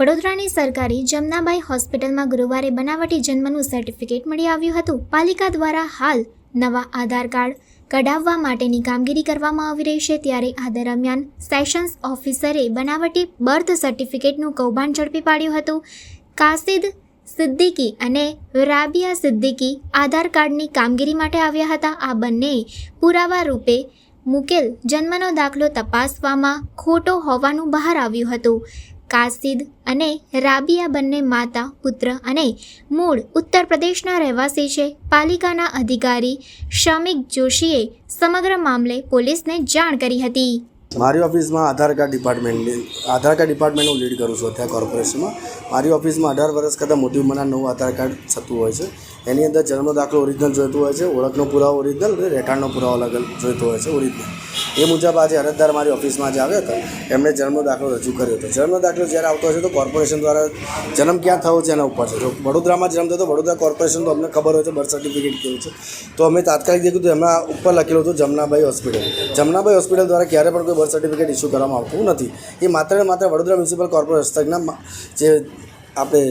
વડોદરાની સરકારી જમનાબાઈ હોસ્પિટલમાં ગુરુવારે બનાવટી જન્મનું સર્ટિફિકેટ મળી આવ્યું હતું. પાલિકા દ્વારા હાલ નવા આધાર કાર્ડ કઢાવવા માટેની કામગીરી કરવામાં આવી રહી છે. ત્યારે આ દરમિયાન સેશન્સ ઓફિસરે બનાવટી બર્થ સર્ટિફિકેટનું કૌભાંડ ઝડપી પાડ્યું હતું. કાસિદ સિદ્દીકી અને રાબિયા સિદ્દીકી આધાર કાર્ડની કામગીરી માટે આવ્યા હતા. આ બંને પુરાવા રૂપે મુકેલ જન્મનો દાખલો તપાસવામાં ખોટો હોવાનું બહાર આવ્યું હતું. કાસિદ અને રાબિયા બંને માતા, પુત્ર અને મૂળ ઉત્તર પ્રદેશના રહેવાસી છે. પાલિકાના અધિકારી શમિક જોશીએ સમગ્ર મામલે પોલીસને જાણ કરી હતી. મારી ઓફિસમાં આધાર કાર્ડ ડિપાર્ટમેન્ટની, આધાર કાર્ડ ડિપાર્ટમેન્ટ હું લીડ કરું છું અત્યારે કોર્પોરેશનમાં. મારી ઓફિસમાં અઢાર વર્ષ કરતાં મોટી ઉંમરના નવું આધાર કાર્ડ થતું હોય છે. એની અંદર જન્મ દાખલો ઓરિજિનલ જોઈતું હોય છે, ઓળખનો પુરાવો ઓરિજિનલ અને રહેઠાણનો પુરાવો અલગ જોઈતો હોય છે, ઓરિજિનલ. એ મુજબ આજે અરજદાર મારી ઓફિસમાં જે આવ્યા હતા. એમણે જન્મનો દાખલો રજૂ કર્યો હતો. જન્મનો દાખલો જ્યારે આવતો હશે તો કોર્પોરેશન દ્વારા જન્મ ક્યાં થયો છે એના ઉપર છે. જો વડોદરામાં જન્મ થયો તો વડોદરા કોર્પોરેશન તો અમને ખબર હોય છે બર્થ સર્ટિફિકેટ કેવું છે. તો અમે તાત્કાલિક દેખ્યું હતું, એમાં ઉપર લખેલું હતું જમનાબાઈ હોસ્પિટલ. જમનાભાઈ હોસ્પિટલ દ્વારા ક્યારે પણ કોઈ બર્થ સર્ટિફિકેટ ઇસ્યુ કરવામાં આવતું નથી. એ માત્ર ને માત્ર વડોદરા મ્યુનિસિપલ કોર્પોરેશન હસ્તકના જે આપણે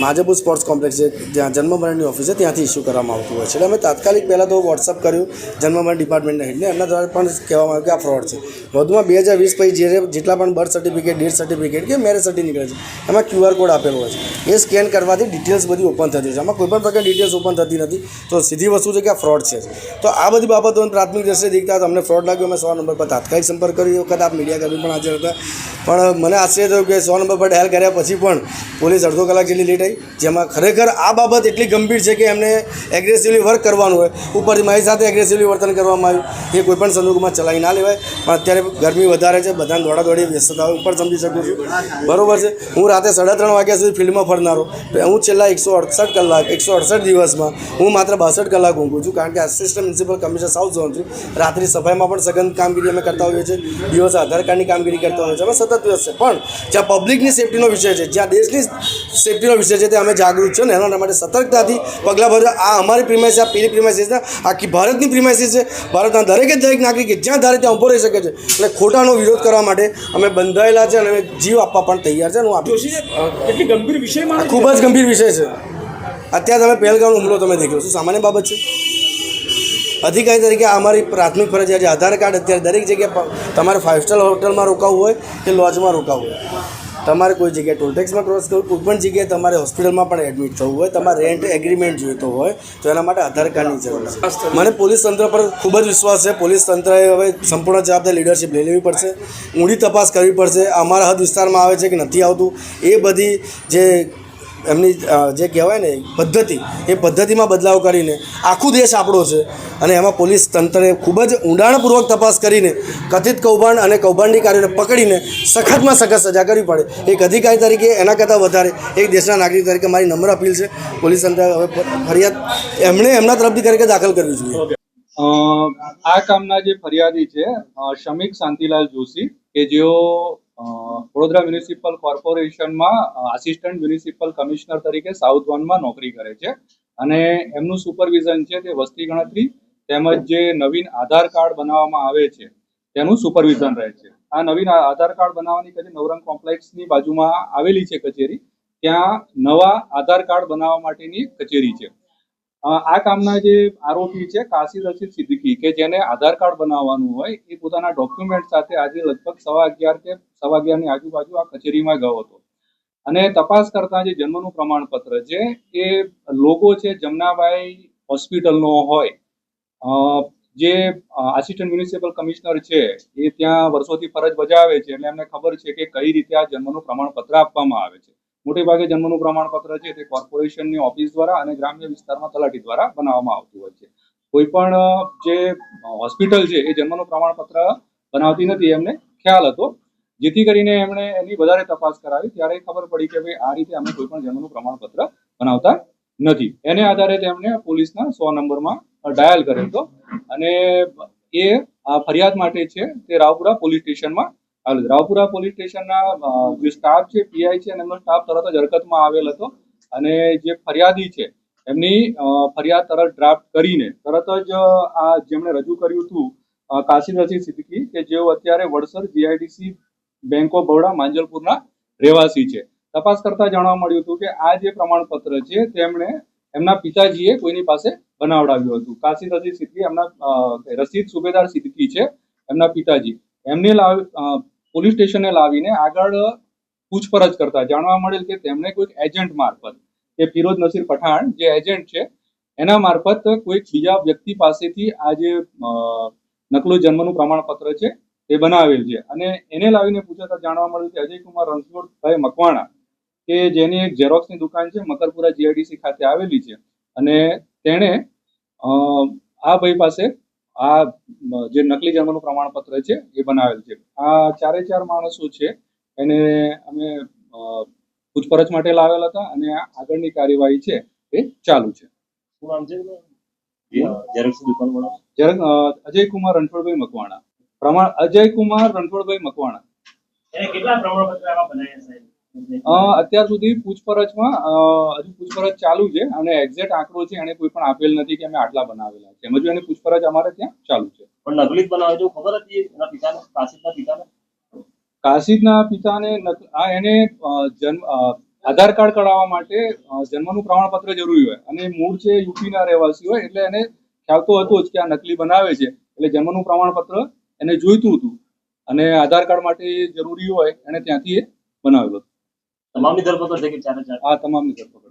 માજેપુર સ્પોર્ટ્સ કોમ્પ્લેક્સ છે જ્યાં જન્મમરણની ઓફિસ છે, ત્યાંથી ઇસ્યુ કરવામાં આવતું હોય છે. એટલે અમે તાત્કાલિક પહેલાં તો વોટ્સઅપ કર્યું, જન્મમરણ ડિપાર્ટમેન્ટના હેડને એમના દ્વારા પણ કહેવામાં આવ્યું કે આ ફ્રોડ છે. વધુમાં બે હજાર વીસ પછી જે જેટલા પણ બર્થ સર્ટિફિકેટ ડેથ સર્ટિફિકેટ કે મેરેજ સર્ટિફિકેટ નીકળે છે, એમાં ક્યુઆર કોડ આપેલો હોય છે. એ સ્કેન કરવાથી ડિટેલ્સ બધી ઓપન થતી હોય છે. આમાં કોઈ પણ પ્રકારની ડિટેલ્સ ઓપન થતી નથી. તો સીધી વસ્તુ છે કે આ ફ્રોડ છે. તો આ બધી બાબતો પ્રાથમિક દ્રષ્ટિએ દેખતા તમને ફ્રોડ લાગ્યો. અમે સો નંબર પર તાત્કાલિક સંપર્ક કર્યો. એ વખત આપ મીડિયા કર્મી પણ હાજર હતા. પણ મને આશ્ચર્ય થયું કે સો નંબર પર ડાયલ કર્યા પછી પણ પોલીસ અડધો કલાક જેટલી લેટ આવી જેમાં ખરેખર આ બાબત એટલી ગંભીર છે કે એમને એગ્રેસિવલી વર્ક કરવાનું હોય. ઉપરથી મારી સાથે એગ્રેસિવલી વર્તન કરવામાં આવ્યું. એ કોઈપણ સંજોગોમાં ચલાવી ના લેવાય. પણ અત્યારે ગરમી વધારે છે, બધાને દોડા દોડી વ્યસ્તતા હોય, ઉપર સમજી શકું છું. બરોબર છે. હું રાતે સાડા ત્રણ વાગ્યા સુધી ફિલ્ડમાં ફરનારો. હું છેલ્લા એકસો અડસઠ કલાક, એકસો અડસઠ દિવસમાં હું માત્ર બાસઠ કલાક ઊંઘું છું, કારણ કે assistant municipal commissioner south zone છું. રાત્રિ સફાઈમાં પણ સઘન કામગીરી અમે કરતા હોઈએ છીએ. દિવસે આધાર કાર્ડની કામગીરી કરતા હોઈએ છીએ. અમે સતત વ્યસ્ત છે. પણ જ્યાં પબ્લિકની સેફટીનો વિષય છે, જ્યાં દેશની સેફટીનો વિષય છે તે અમે જાગૃત છે ને એના માટે સતર્કતાથી પગલાં ભરવા. આ અમારી પ્રિમાઇસ આ પેલી પ્રિમાઇસીસ આખી ભારતની પ્રિમાઇસીસ છે. ભારતના દરેકે દરેક નાગરિક જ્યાં ધારે ત્યાં ઊભો રહી શકે છે. એટલે ખોટાનો વિરોધ કરવા માટે અમે બંધાયેલા છે અને અમે જીવ આપવા પણ તૈયાર છે હું આપી ગંભીર વિષય માનો ખૂબ જ ગંભીર વિષય છે. અત્યારે તમે પહેલગામનો હુમલો તમે દેખ્યો શું સામાન્ય બાબત છે. અધિકારી તરીકે અમારી પ્રાથમિક ફરજ છે. આધાર કાર્ડ અત્યારે દરેક જગ્યાએ તમારે ફાઇવ સ્ટાર હોટલમાં રોકાવું હોય કે લોજમાં રોકાવું હોય. તમારે કોઈ જગ્યાએ ટોલટેક્સમાં ક્રોસ કરવું, કોઈ પણ જગ્યાએ તમારે હોસ્પિટલમાં પણ એડમિટ થવું હોય, તમારે રેન્ટ એગ્રીમેન્ટ જોઈતો હોય, તો એના માટે આધાર કાર્ડની જરૂર છે. મને પોલીસ તંત્ર પર ખૂબ જ વિશ્વાસ છે. પોલીસ તંત્રએ હવે સંપૂર્ણ જવાબદાર લીડરશિપ લઈ લેવી પડશે. ઊંડી તપાસ કરવી પડશે. અમારા હદ વિસ્તારમાં આવે છે કે નથી આવતું, એ બધી જે એમની જે કહેવાય ને, પદ્ધતિ, એ પદ્ધતિમાં બદલાવ કરીને આખું દેશ આપણો છે. અને એમાં પોલીસ તંત્રએ ખૂબ જ ઊંડાણપૂર્વક તપાસ કરીને, કથિત કૌભાંડ અને કૌભાંડીકારીઓને પકડીને સખતમાં સખત સજા કરવી પડે. એક અધિકારી તરીકે, એના કરતાં વધારે, એક દેશના નાગરિક તરીકે મારી નમ્ર અપીલ છે. પોલીસ તંત્ર હવે ફરિયાદ, એમણે એમના તરફથી તરીકે દાખલ કરવી જોઈએ. આ કામના જે ફરિયાદી છે શમિક શાંતિલાલ જોશી, કે જેઓ વડોદરા મ્યુનિસિપલ કોર્પોરેશનમાં આસિસ્ટન્ટ મ્યુનિસિપલ કમિશનર તરીકે સાઉથ વનમાં નોકરી કરે છે. અને એમનું સુપરવિઝન છે તે વસ્તી ગણતરી તેમજ જે નવીન આધાર કાર્ડ બનાવવામાં આવે છે, તેનું સુપરવિઝન રહે છે. આ નવીન આધાર કાર્ડ બનાવવાની કચેરી નવરંગ કોમ્પ્લેક્સની બાજુમાં આવેલી છે કચેરી. ત્યાં નવા આધાર કાર્ડ બનાવવા માટેની કચેરી છે. આ કામના જે આરોપી છે કાસિદ રશીદ સિદ્દીકી, કે જેને આધાર કાર્ડ બનાવવાનું હોય, એ પોતાના ડોક્યુમેન્ટ સાથે આજે લગભગ સવા અગિયાર કે સવા અગિયારની આજુબાજુ આ કચેરીમાં ગયો હતો. અને તપાસ કરતા જે જન્મનું પ્રમાણપત્ર છે, એ લોગો છે, જમનાબાઈ હોસ્પિટલનો હોય. જે આસિસ્ટન્ટ મ્યુનિસિપલ કમિશનર છે, એ ત્યાં વર્ષોથી ફરજ બજાવે છે, એટલે એમને ખબર છે કે કઈ રીતે આ જન્મનું પ્રમાણપત્ર આપવામાં આવે છે. મોટે ભાગે જન્મનું પ્રમાણપત્ર છે તે કોર્પોરેશનની ઓફિસ દ્વારા અને ગ્રામ્ય વિસ્તારમાં તલાટી દ્વારા બનાવવામાં આવતું હોય છે. કોઈ પણ જે હોસ્પિટલ છે એ જન્મનું પ્રમાણપત્ર બનાવતી નથી એમને ખ્યાલ હતો. જેથી કરીને એમણે એની વધારે તપાસ કરાવી. ત્યારે ખબર પડી કે ભાઈ આ રીતે અમે કોઈ પણ જન્મનું પ્રમાણપત્ર બનાવતા નથી. એને આધારે તેમણે પોલીસના સો નંબરમાં ડાયલ કર્યો હતો. અને એ આ ફરિયાદ માટે છે તે રાવપુરા પોલીસ સ્ટેશનમાં રાવપુરા પોલીસ સ્ટેશનના જે સ્ટાફ છે, પીઆઈ છે, અને એમનો સ્ટાફ તરત જ હરકતમાં આવેલ હતો. અને જે ફરિયાદી છે, એમની ફરિયાદ તરત ડ્રાફ્ટ કરીને તરત જ આ જેમણે રજૂ કર્યું હતું કાશી રશીદ સિદ્દીકી, કે જેઓ અત્યારે Vadsar GIDC bank of Baroda, માંજલપુરના રહેવાસી છે. તપાસ કરતા જાણવા મળ્યું હતું કે આ જે પ્રમાણપત્ર છે, તેમણે એમના પિતાજીએ કોઈની પાસે બનાવડાવ્યું હતું. કાશી રશીદ સિદ્દકી એમના રસીદ સુબેદાર સિદ્દકી છે, એમના પિતાજી. એમને લાવ પોલીસ સ્ટેશને લાવીને આગળ પૂછપરછ કરતા જાણવા મળેલ કે તેમણે કોઈક એજન્ટ મારફત કે ફિરોજ નસીર પઠાણ જે એજન્ટ છે, એના મારફત કોઈક બીજા વ્યક્તિ પાસેથી આ જે નકલો જન્મનું પ્રમાણપત્ર છે તે બનાવેલ છે. અને એને લાવીને પૂછાતા જાણવા મળ્યું કે અજયકુમાર રણછોડભાઈ મકવાણા, કે જેની એક ઝેરોક્સની દુકાન છે, મકરપુરા જીઆઈડીસી ખાતે આવેલી છે. અને તેણે આ ભાઈ પાસે આ જે નકલી જન્મનું પ્રમાણપત્ર છે એ બનાવેલ છે. આ ચારે ચાર માણસો છે એને અમે પૂછપરછ માટે લાવેલા હતા અને આગળની કાર્યવાહી છે એ ચાલુ છે. અજય અજયકુમાર રણછોડભાઈ મકવાણા. પ્રમાણ અજય કુમાર રણછોડભાઈ મકવાણા. એને કેટલા પ્રમાણપત્ર બનાવ્યા સાહેબ? અત્યાર સુધી પૂછપરછમાં હજુ પૂછપરછ ચાલુ છે અને એક્ઝેક્ટ આંકડો છે એને કોઈ પણ આપેલ નથી કે અમે આટલા બનાવેલા છે. હજુ એની પૂછપરછ અમારે ત્યાં ચાલુ છે. પણ નકલી બનાવે છે ખબર હતી એના પિતાને કાશીદના પિતાને? કાશીદના પિતાને આ એને જન્મ આધાર કાર્ડ કઢાવવા માટે જન્મનું પ્રમાણપત્ર જરૂરી હોય. અને મૂળ છે યુપીના રહેવાસી હોય એટલે એને ખ્યાલ તો હતો જ કે આ નકલી બનાવે છે. એટલે જન્મનું પ્રમાણપત્ર એને જોઈતું હતું. અને આધાર કાર્ડ માટે જરૂરી હોય એને ત્યાંથી એ બનાવેલું હતું. તમામની ધરપકડ થઈ ગઈ ચારે ચાર. આ તમામની ધરપકડ